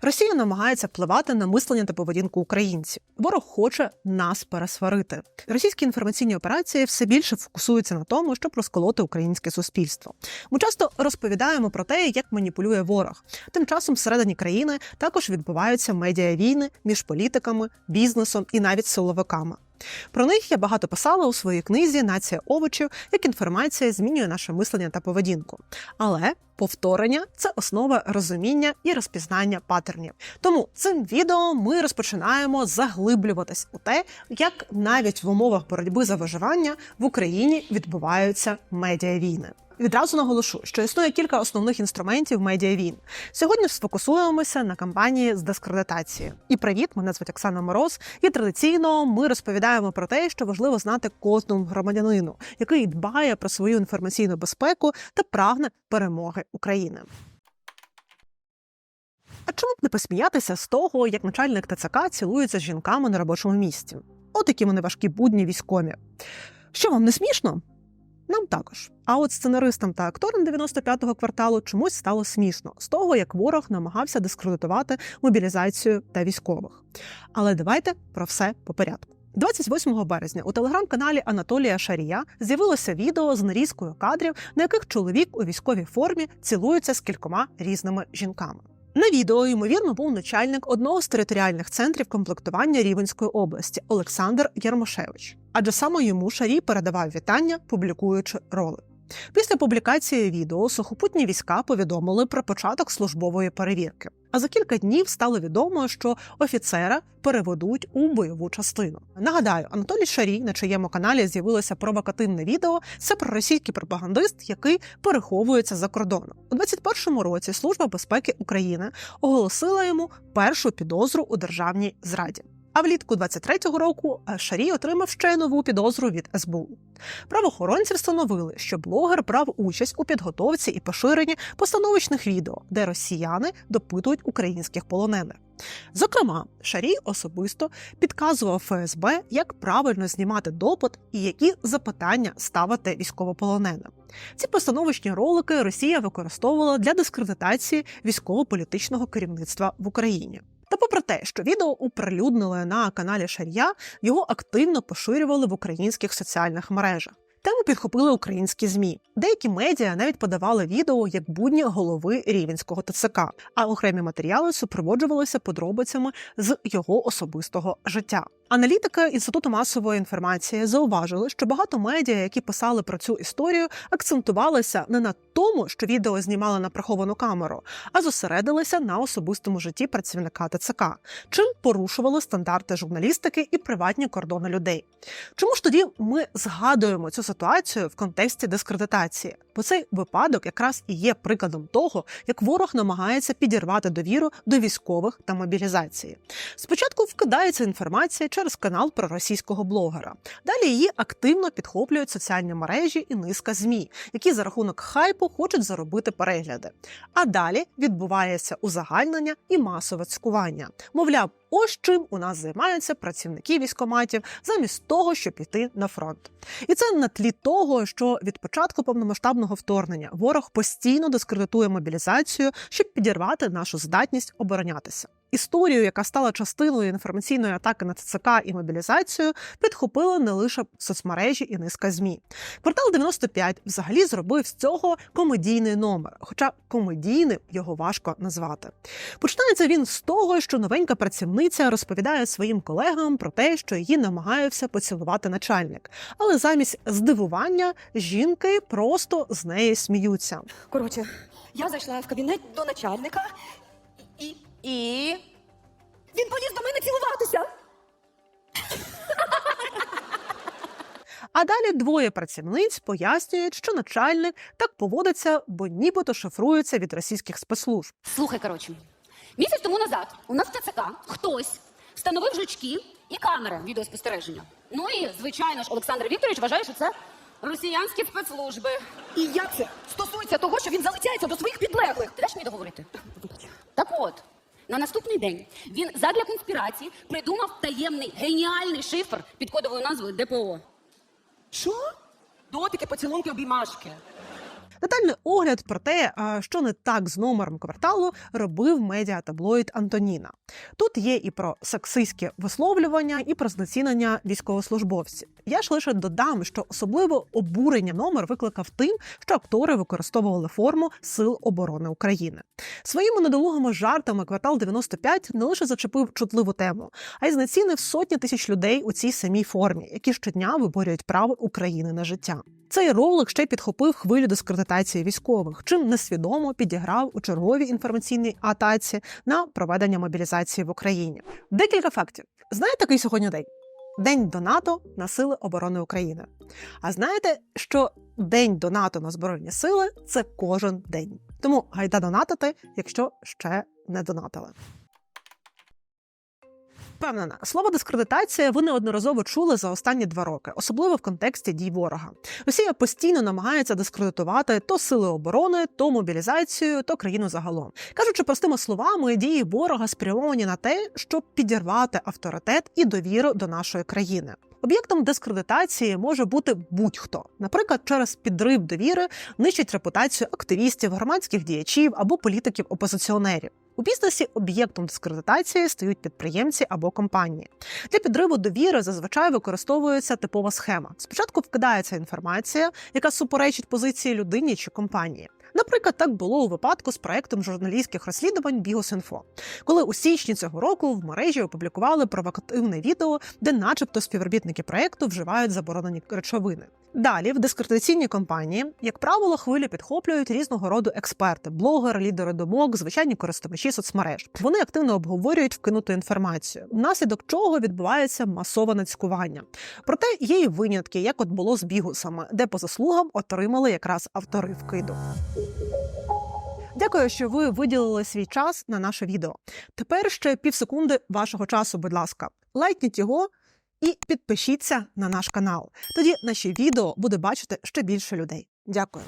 Росія намагається впливати на мислення та поведінку українців. Ворог хоче нас пересварити. Російські інформаційні операції все більше фокусуються на тому, щоб розколоти українське суспільство. Ми часто розповідаємо про те, як маніпулює ворог. Тим часом всередині країни також відбуваються медіавійни між політиками, бізнесом і навіть силовиками. Про них я багато писала у своїй книзі Нація овочів, як інформація змінює наше мислення та поведінку. Але повторення це основа розуміння і розпізнання паттернів. Тому цим відео ми розпочинаємо заглиблюватись у те, як навіть в умовах боротьби за виживання в Україні відбуваються медіавійни. Відразу наголошу, що існує кілька основних інструментів медіавійн. Сьогодні сфокусуємося на кампанії з дискредитації. І привіт, мене звуть Оксана Мороз. І традиційно ми розповідаємо про те, що важливо знати кожному громадянину, який дбає про свою інформаційну безпеку та прагне перемоги України. А чому б не посміятися з того, як начальник ТЦК цілується з жінками на робочому місці? От які вони важкі будні військові. Що вам не смішно? Нам також. А от сценаристам та акторам 95-го кварталу чомусь стало смішно з того, як ворог намагався дискредитувати мобілізацію та військових. Але давайте про все по порядку. 28 березня у телеграм-каналі Анатолія Шарія з'явилося відео з нарізкою кадрів, на яких чоловік у військовій формі цілується з кількома різними жінками. На відео, ймовірно, був начальник одного з територіальних центрів комплектування Рівенської області Олександр Ярмошевич. Адже саме йому Шарій передавав вітання, публікуючи ролик. Після публікації відео сухопутні війська повідомили про початок службової перевірки. А за кілька днів стало відомо, що офіцера переведуть у бойову частину. Нагадаю, Анатолій Шарій, на чиєму каналі з'явилося провокативне відео. Це проросійський пропагандист, який переховується за кордоном. У 21-му році Служба безпеки України оголосила йому першу підозру у державній зраді. А влітку 23-го року Шарій отримав ще нову підозру від СБУ. Правоохоронці встановили, що блогер брав участь у підготовці і поширенні постановочних відео, де росіяни допитують українських полонених. Зокрема, Шарій особисто підказував ФСБ, як правильно знімати допит і які запитання ставити військовополоненим. Ці постановочні ролики Росія використовувала для дискредитації військово-політичного керівництва в Україні. Та попри те, що відео оприлюднили на каналі Шарія, його активно поширювали в українських соціальних мережах. Тему підхопили українські змі. Деякі медіа навіть подавали відео як будні голови рівенського ТЦК, а окремі матеріали супроводжувалися подробицями з його особистого життя. Аналітики інституту масової інформації зауважили, що багато медіа, які писали про цю історію, акцентувалися не на тому, що відео знімали на приховану камеру, а зосередилися на особистому житті працівника ТЦК, чим порушували стандарти журналістики і приватні кордони людей. Чому ж тоді ми згадуємо цю ситуацію в контексті дискредитації? Бо цей випадок якраз і є прикладом того, як ворог намагається підірвати довіру до військових та мобілізації. Спочатку вкидається інформація через канал проросійського блогера. Далі її активно підхоплюють соціальні мережі і низка змі, які за рахунок хайпу хочуть заробити перегляди. А далі відбувається узагальнення і масове цькування. Мовляв, ось чим у нас займаються працівники військоматів замість того, щоб піти на фронт. І це на тлі того, що від початку повномасштабного вторгнення ворог постійно дискредитує мобілізацію, щоб підірвати нашу здатність оборонятися. Історію, яка стала частиною інформаційної атаки на ТЦК і мобілізацію, підхопили не лише соцмережі і низка змі. Квартал 95 взагалі зробив з цього комедійний номер, хоча комедійним його важко назвати. Починається він з того, що новенька працівниця розповідає своїм колегам про те, що її намагався поцілувати начальник, але замість здивування жінки просто з неї сміються. Коротше, я зайшла в кабінет до начальника, і І він поліз до мене цілуватися. А далі двоє працівниць пояснюють, що начальник так поводиться, бо нібито шифрується від російських спецслужб. слухай, коротше, місяць тому назад у нас в ТЦК хтось встановив жучки і камери відеоспостереження. Ну і звичайно ж, Олександр Вікторович вважає, що це росіянські спецслужби. І як це стосується того, що він залицяється до своїх підлеглих? Ти даш мені договорити? Так от. На наступний день він задля конспірації придумав таємний геніальний шифр під кодовою назвою ДПО. Що? Дотики, поцілунки, обіймашки. Детальний огляд про те, що не так з номером кварталу, робив медіатаблоїд Антоніна. Тут є і про сексистське висловлювання, і про знецінення військовослужбовців. Я ж лише додам, що особливо обурення номер викликав тим, що актори використовували форму Сил оборони України. Своїми недолугими жартами квартал 95 не лише зачепив чутливу тему, а й знецінив сотні тисяч людей у цій самій формі, які щодня виборюють право України на життя. Цей ролик ще підхопив хвилю дискредитації військових, чим несвідомо підіграв у черговій інформаційній атаці на проведення мобілізації в Україні. Декілька фактів. Знаєте, який сьогодні день? День до НАТО на сили оборони України. А знаєте, що день до НАТО на збройні сили це кожен день. Тому гайда донатити, якщо ще не донатили. Впевнена, слово дискредитація ви неодноразово чули за останні два роки, особливо в контексті дій ворога. Росія постійно намагається дискредитувати то сили оборони, то мобілізацію, то країну загалом. Кажучи простими словами, дії ворога спрямовані на те, щоб підірвати авторитет і довіру до нашої країни. Об'єктом дискредитації може бути будь-хто, наприклад, через підрив довіри нищить репутацію активістів, громадських діячів або політиків-опозиціонерів. У бізнесі об'єктом дискредитації стають підприємці або компанії. Для підриву довіри зазвичай використовується типова схема. Спочатку вкидається інформація, яка суперечить позиції людині чи компанії. Наприклад, так було у випадку з проектом журналістських розслідувань Бігосінфо, коли у січні цього року в мережі опублікували провокативне відео, де, начебто, співробітники проекту вживають заборонені речовини. Далі в дискредитаційній кампанії, як правило, хвилю підхоплюють різного роду експерти, блогери, лідери думок, звичайні користувачі соцмереж. Вони активно обговорюють вкинуту інформацію, внаслідок чого відбувається масове нацькування. Проте є і винятки, як от було з бігусами, де по заслугам отримали якраз автори вкиду. Дякую, що ви виділили свій час на наше відео. Тепер ще півсекунди вашого часу, будь ласка, лайкніть його і підпишіться на наш канал. Тоді наші відео буде бачити ще більше людей. Дякую.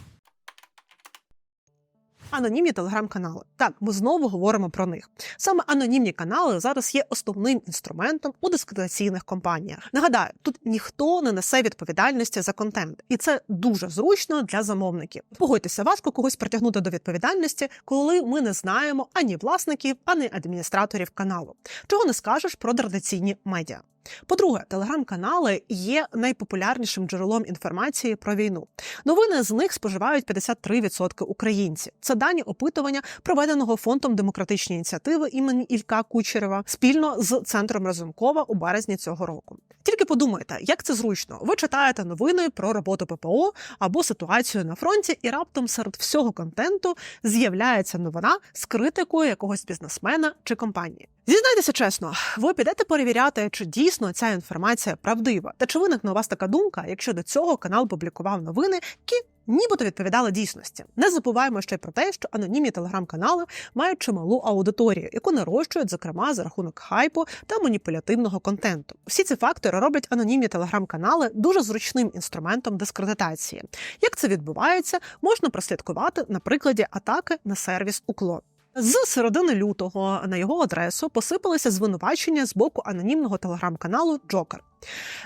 Анонімні телеграм-канали. Так, ми знову говоримо про них. Саме анонімні канали зараз є основним інструментом у дискредитаційних компаніях. Нагадаю, тут ніхто не несе відповідальності за контент, і це дуже зручно для замовників. Погодьтеся, важко когось притягнути до відповідальності, коли ми не знаємо ані власників, ані адміністраторів каналу. Чого не скажеш про традиційні медіа. По-друге, телеграм-канали є найпопулярнішим джерелом інформації про війну. Новини з них споживають 53% українців. Це дані опитування, проведеного фондом демократичні ініціативи імені Ілька Кучерева спільно з центром Разумкова у березні цього року. Тільки подумайте, як це зручно. Ви читаєте новини про роботу ППО або ситуацію на фронті, і раптом серед всього контенту з'являється новина з критикою якогось бізнесмена чи компанії. Зізнайтеся чесно, ви підете перевіряти, чи дійсно ця інформація правдива, та чи виникне у вас така думка, якщо до цього канал публікував новини, які нібито відповідали дійсності. Не забуваємо ще й про те, що анонімні телеграм-канали мають чималу аудиторію, яку нарощують, зокрема, за рахунок хайпу та маніпулятивного контенту. Всі ці фактори роблять анонімні телеграм-канали дуже зручним інструментом дискредитації. Як це відбувається, можна прослідкувати на прикладі атаки на сервіс Уклон. З середини лютого на його адресу посипалися звинувачення з боку анонімного телеграм-каналу Джокер.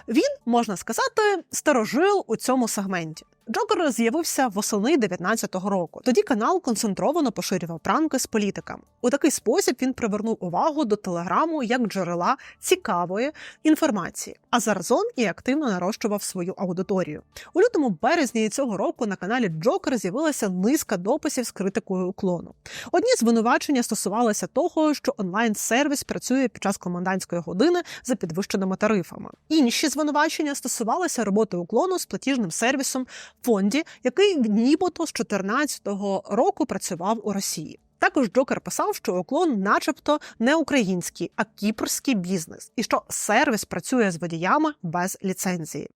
Він, можна сказати, старожил у цьому сегменті. Джокер з'явився восени 19-го року. Тоді канал концентровано поширював пранки з політиками. У такий спосіб він привернув увагу до телеграму як джерела цікавої інформації, а заразом і активно нарощував свою аудиторію. У лютому березні цього року на каналі Джокер з'явилася низка дописів з критикою уклону. Одні звинувачення стосувалися того, що онлайн-сервіс працює під час комендантської години за підвищеними тарифами. Інші звинувачення стосувалися роботи уклону з платіжним сервісом фонді, який нібито з 2014 року працював у Росії. Також Джокер писав, що уклон, начебто, не український, а кіпрський бізнес, і що сервіс працює з водіями без ліцензії.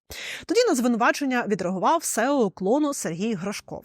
Тоді на звинувачення відреагував СЕО уклону Сергій Грошков.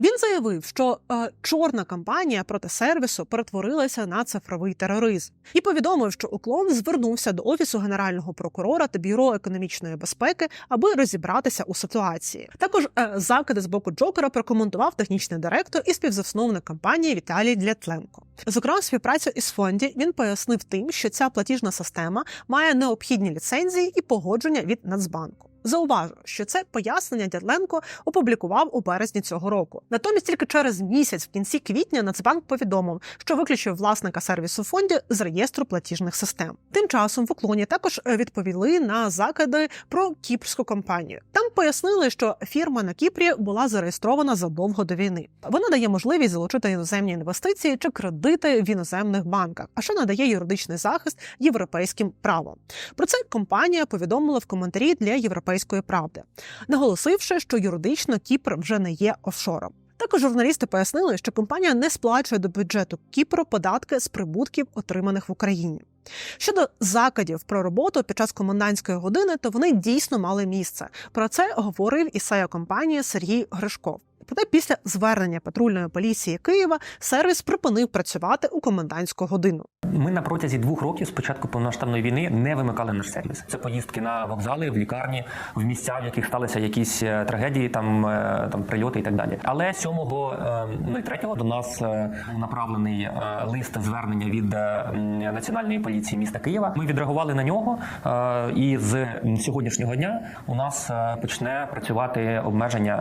Він заявив, що е, чорна кампанія проти сервісу перетворилася на цифровий тероризм, і повідомив, що уклон звернувся до офісу генерального прокурора та бюро економічної безпеки, аби розібратися у ситуації. Також е, закиди з боку Джокера прокоментував технічний директор і співзасновник компанії Віталій Дятленко. Зокрема, співпрацю із фонді він пояснив тим, що ця платіжна система має необхідні ліцензії і погодження від Нацбанку. Зауважу, що це пояснення Дядленко опублікував у березні цього року. Натомість тільки через місяць, в кінці квітня, Нацбанк повідомив, що виключив власника сервісу фонді з реєстру платіжних систем. Тим часом в уклоні також е, відповіли на закиди про кіпрську компанію. Там пояснили, що фірма на Кіпрі була зареєстрована задовго до війни. Вона дає можливість залучити іноземні інвестиції чи кредити в іноземних банках, а що надає юридичний захист європейським правом. Про це компанія повідомила в коментарі для європейської правди, наголосивши, що юридично Кіпр вже не є офшором. Також журналісти пояснили, що компанія не сплачує до бюджету Кіпру податки з прибутків, отриманих в Україні. Щодо закидів про роботу під час комендантської години, то вони дійсно мали місце. Про це говорив і SEO компанії Сергій Гришков. Проте після звернення патрульної поліції Києва сервіс припинив працювати у комендантську годину. Ми на протязі двох років з початку повномасштабної війни не вимикали наш сервіс. Це поїздки на вокзали, в лікарні, в місця, в яких сталися якісь е, трагедії, там е, там прильоти і так далі. Але 7.03 до нас е, направлений е, лист звернення від е, національної поліції міста Києва. Ми відреагували на нього, е, і з сьогоднішнього дня у нас е, почне працювати обмеження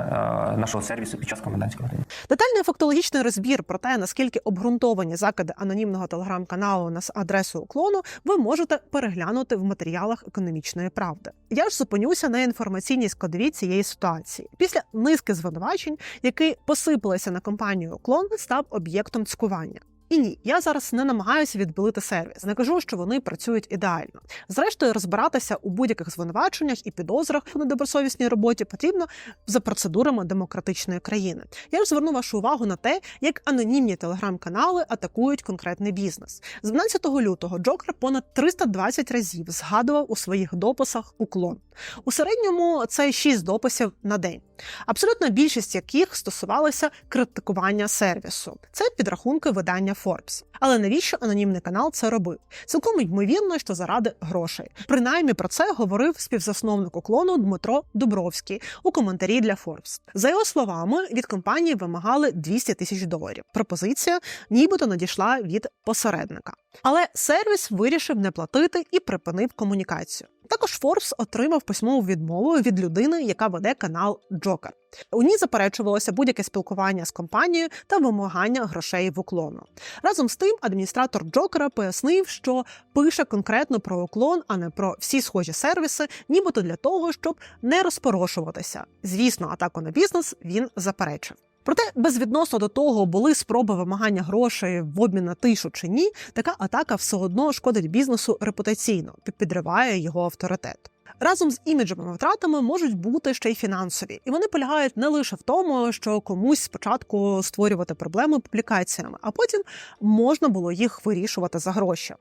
е, нашого сервісу під час комендантської години. Детальний фактологічний розбір про те, наскільки обґрунтовані закиди анонімного телеграм-каналу на с- адресу уклону, ви можете переглянути в матеріалах економічної правди. Я ж зупинюся на інформаційній складові цієї ситуації. Після низки звинувачень, які посипалися на компанію уклон, став об'єктом цькування. І ні, я зараз не намагаюся відбілити сервіс, не кажу, що вони працюють ідеально. Зрештою, розбиратися у будь-яких звинуваченнях і підозрах у недобросовісній роботі потрібно за процедурами демократичної країни. Я ж зверну вашу увагу на те, як анонімні телеграм-канали атакують конкретний бізнес. З 12 лютого Джокер понад 320 разів згадував у своїх дописах уклон. У середньому це 6 дописів на день. Абсолютна більшість яких стосувалися критикування сервісу. Це підрахунки видання Forbes. Але навіщо анонімний канал це робив? Цілком ймовірно, що заради грошей. Принаймні про це говорив співзасновник уклону Дмитро Дубровський у коментарі для Forbes. За його словами, від компанії вимагали 200 тисяч доларів. Пропозиція нібито надійшла від посередника. Але сервіс вирішив не платити і припинив комунікацію. Також Forbes отримав письмову відмову від людини, яка веде канал Джокер. У ній заперечувалося будь-яке спілкування з компанією та вимагання грошей в уклону. Разом з тим, адміністратор Джокера пояснив, що пише конкретно про уклон, а не про всі схожі сервіси, нібито для того, щоб не розпорошуватися. Звісно, атаку на бізнес він заперечив. Проте, безвідносно до того, були спроби вимагання грошей в обмін на тишу чи ні, така атака все одно шкодить бізнесу репутаційно, підриває його авторитет. Разом з іміджевими втратами можуть бути ще й фінансові, і вони полягають не лише в тому, що комусь спочатку створювати проблеми публікаціями, а потім можна було їх вирішувати за гроші.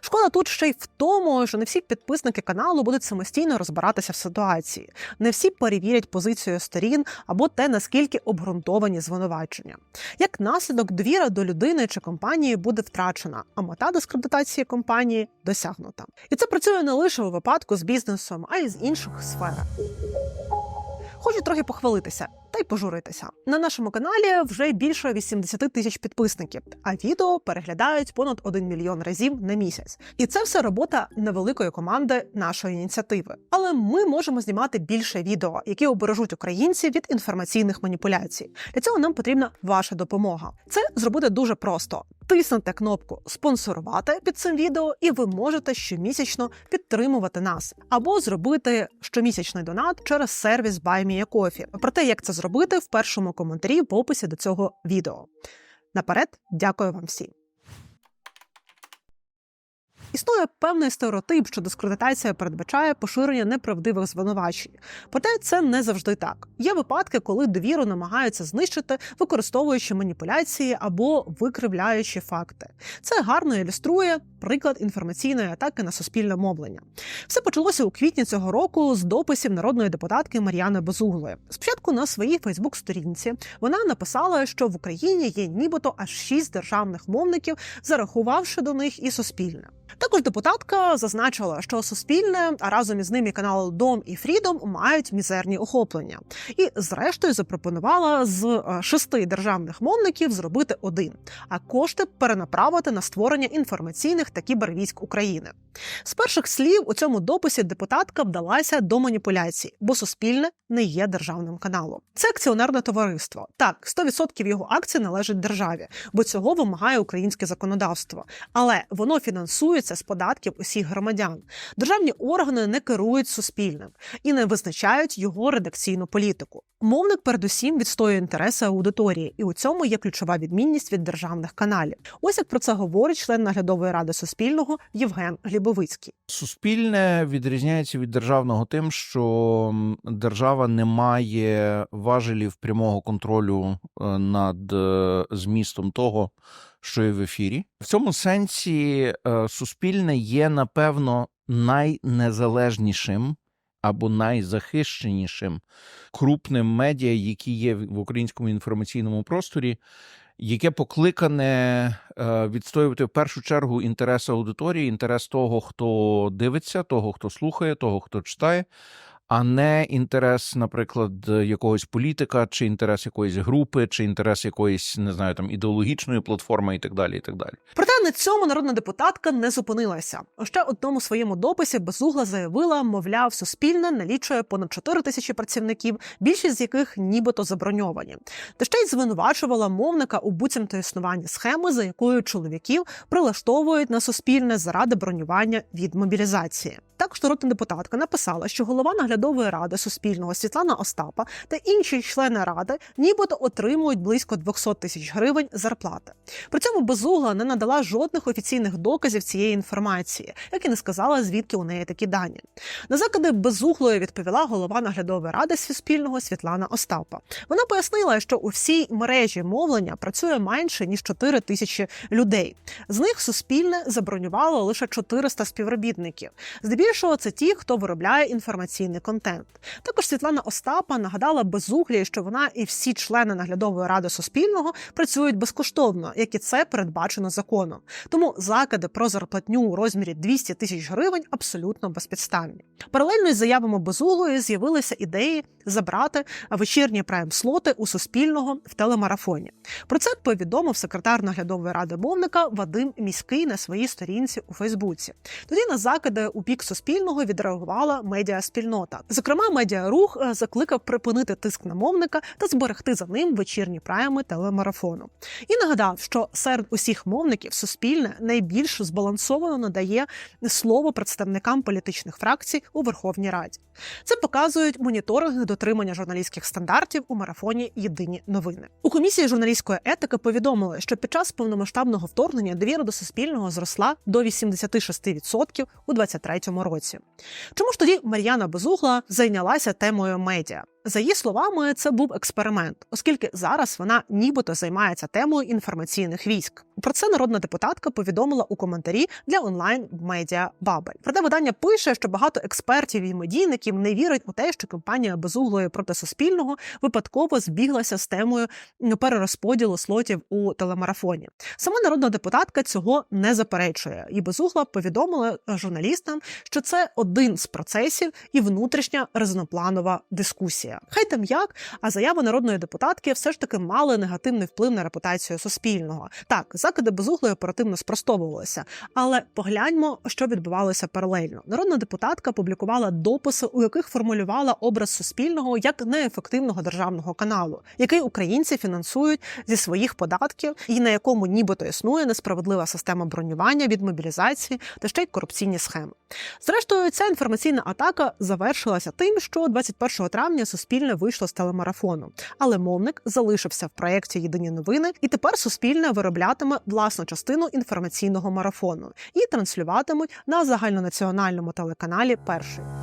Шкода тут ще й в тому, що не всі підписники каналу будуть самостійно розбиратися в ситуації, не всі перевірять позицію сторін або те, наскільки обґрунтовані звинувачення. Як наслідок, довіра до людини чи компанії буде втрачена, а мета дискредитації компанії досягнута. І це працює не лише у випадку з бізнесом, а й з інших сферах. Хочу трохи похвалитися та й пожуритися. На нашому каналі вже більше 80 тисяч підписників, а відео переглядають понад 1 мільйон разів на місяць. І це все робота невеликої команди нашої ініціативи. Але ми можемо знімати більше відео, які обережуть українців від інформаційних маніпуляцій. Для цього нам потрібна ваша допомога. Це зробити дуже просто. Тиснете кнопку спонсорувати під цим відео, і ви можете щомісячно підтримувати нас або зробити щомісячний донат через сервіс BuyMeACoffee. Про те, як це зробити, в першому коментарі в описі до цього відео. Наперед, дякую вам всім. Існує певний стереотип, що дискредитація передбачає поширення неправдивих звинувачень. Проте це не завжди так. Є випадки, коли довіру намагаються знищити, використовуючи маніпуляції або викривляючи факти. Це гарно ілюструє приклад інформаційної атаки на суспільне мовлення. Все почалося у квітні цього року з дописів народної депутатки Мар'яни Безуглої. Спочатку на своїй Фейсбук-сторінці вона написала, що в Україні є нібито аж шість державних мовників, зарахувавши до них і суспільне. Також депутатка зазначила, що суспільне, а разом із ним і канал Дом і Фрідом мають мізерні охоплення, і зрештою запропонувала з е, шести державних мовників зробити один, а кошти перенаправити на створення інформаційних та кібервійськ України. З перших слів у цьому дописі депутатка вдалася до маніпуляцій, бо Суспільне не є державним каналом. Це акціонерне товариство. Так, 100% його акцій належить державі, бо цього вимагає українське законодавство. Але воно фінансується з податків усіх громадян. Державні органи не керують суспільним і не визначають його редакційну політику. Мовник передусім відстоює інтереси аудиторії, і у цьому є ключова відмінність від державних каналів. Ось як про це говорить член наглядової ради Суспільного Євген Глібовицький. Суспільне відрізняється від державного тим, що держава не має важелів прямого контролю е, над е, змістом того, що є в ефірі. В цьому сенсі е, суспільне є, напевно, найнезалежнішим або найзахищенішим крупним медіа, які є в українському інформаційному просторі, яке покликане е, відстоювати в першу чергу інтерес аудиторії, інтерес того, хто дивиться, того, хто слухає, того, хто читає, а не інтерес, наприклад, якогось політика, чи інтерес якоїсь групи, чи інтерес якоїсь не знаю там ідеологічної платформи, і так далі. І так далі. Проте на цьому народна депутатка не зупинилася. Ще одному своєму дописі безугла заявила, мовляв, суспільне налічує понад 4 тисячі працівників, більшість з яких нібито заброньовані. Та ще й звинувачувала мовника у буцімто існуванні схеми, за якою чоловіків прилаштовують на суспільне заради бронювання від мобілізації. Також народна депутатка написала, що голова наглядової ради Суспільного Світлана Остапа та інші члени ради нібито отримують близько 200 тисяч гривень зарплати. При цьому безугла не надала жодних офіційних доказів цієї інформації, як і не сказала, звідки у неї такі дані. На закиди безуглої відповіла голова наглядової ради Суспільного Світлана Остапа. Вона пояснила, що у всій мережі мовлення працює менше ніж 4 тисячі людей. З них суспільне забронювало лише 400 співробітників. Здебільшого це ті, хто виробляє інформаційний контент. Також Світлана Остапа нагадала безуглі, що вона і всі члени наглядової ради Суспільного працюють безкоштовно, як і це передбачено законом. Тому закиди про зарплатню у розмірі 200 тисяч гривень абсолютно безпідставні. Паралельно із заявами безуглої з'явилися ідеї забрати вечірні прайм-слоти у Суспільного в телемарафоні. Про це повідомив секретар наглядової ради мовника Вадим Міський на своїй сторінці у Фейсбуці. Тоді на закиди у бік Суспільного відреагувала медіаспільнота. Зокрема, медіарух е, закликав припинити тиск на мовника та зберегти за ним вечірні прайми телемарафону. І нагадав, що серед усіх мовників Суспільне найбільш збалансовано надає слово представникам політичних фракцій у Верховній Раді. Це показують моніторинги дотримання журналістських стандартів у марафоні Єдині новини. У комісії журналістської етики повідомили, що під час повномасштабного вторгнення довіра до суспільного зросла до 86% у 2023 році. Чому ж тоді Мар'яна Безугла зайнялася темою медіа? За її словами, це був експеримент, оскільки зараз вона нібито займається темою інформаційних військ. Про це народна депутатка повідомила у коментарі для онлайн медіа Бабель. Проте видання пише, що багато експертів і медійників не вірять у те, що кампанія безуглої проти суспільного випадково збіглася з темою перерозподілу слотів у телемарафоні. Сама народна депутатка цього не заперечує, і безугла повідомила журналістам, що це один з процесів і внутрішня резонопланова дискусія. Хай там як, а заяви народної депутатки все ж таки мали негативний вплив на репутацію суспільного. Так, закиди безуглої оперативно спростовувалися, але погляньмо, що відбувалося паралельно. Народна депутатка публікувала дописи, у яких формулювала образ суспільного як неефективного державного каналу, який українці фінансують зі своїх податків, і на якому нібито існує несправедлива система бронювання від мобілізації та ще й корупційні схеми. Зрештою, ця інформаційна атака завершилася тим, що 21 травня Суспільне вийшло з телемарафону, але мовник залишився в проєкті Єдині новини, і тепер Суспільне вироблятиме власну частину інформаційного марафону і транслюватимуть на загальнонаціональному телеканалі Перший.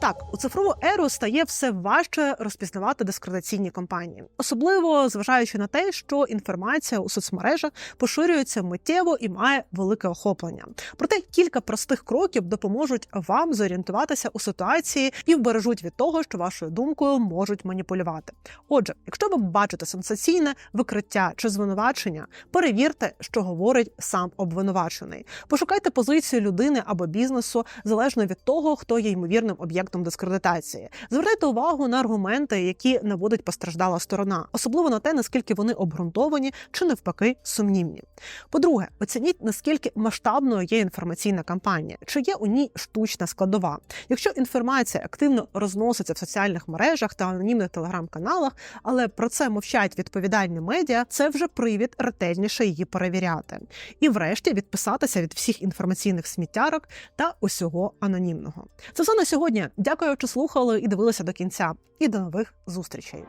Так, у цифрову еру стає все важче розпізнавати дискредитаційні кампанії, особливо зважаючи на те, що інформація у соцмережах поширюється миттєво і має велике охоплення. Проте кілька простих кроків допоможуть вам зорієнтуватися у ситуації і вбережуть від того, що вашою думкою можуть маніпулювати. Отже, якщо ви бачите сенсаційне викриття чи звинувачення, перевірте, що говорить сам обвинувачений. Пошукайте позицію людини або бізнесу залежно від того, хто є ймовірним об'єктом ефектом дискредитації. Звертайте увагу на аргументи, які наводить постраждала сторона, особливо на те, наскільки вони обґрунтовані чи навпаки сумнівні. По-друге, оцініть наскільки масштабною є інформаційна кампанія, чи є у ній штучна складова. Якщо інформація активно розноситься в соціальних мережах та анонімних телеграм-каналах, але про це мовчать відповідальні медіа, це вже привід ретельніше її перевіряти. І, врешті, відписатися від всіх інформаційних сміттярок та усього анонімного. Це все на сьогодні. Дякую, що слухали і дивилися до кінця. І до нових зустрічей.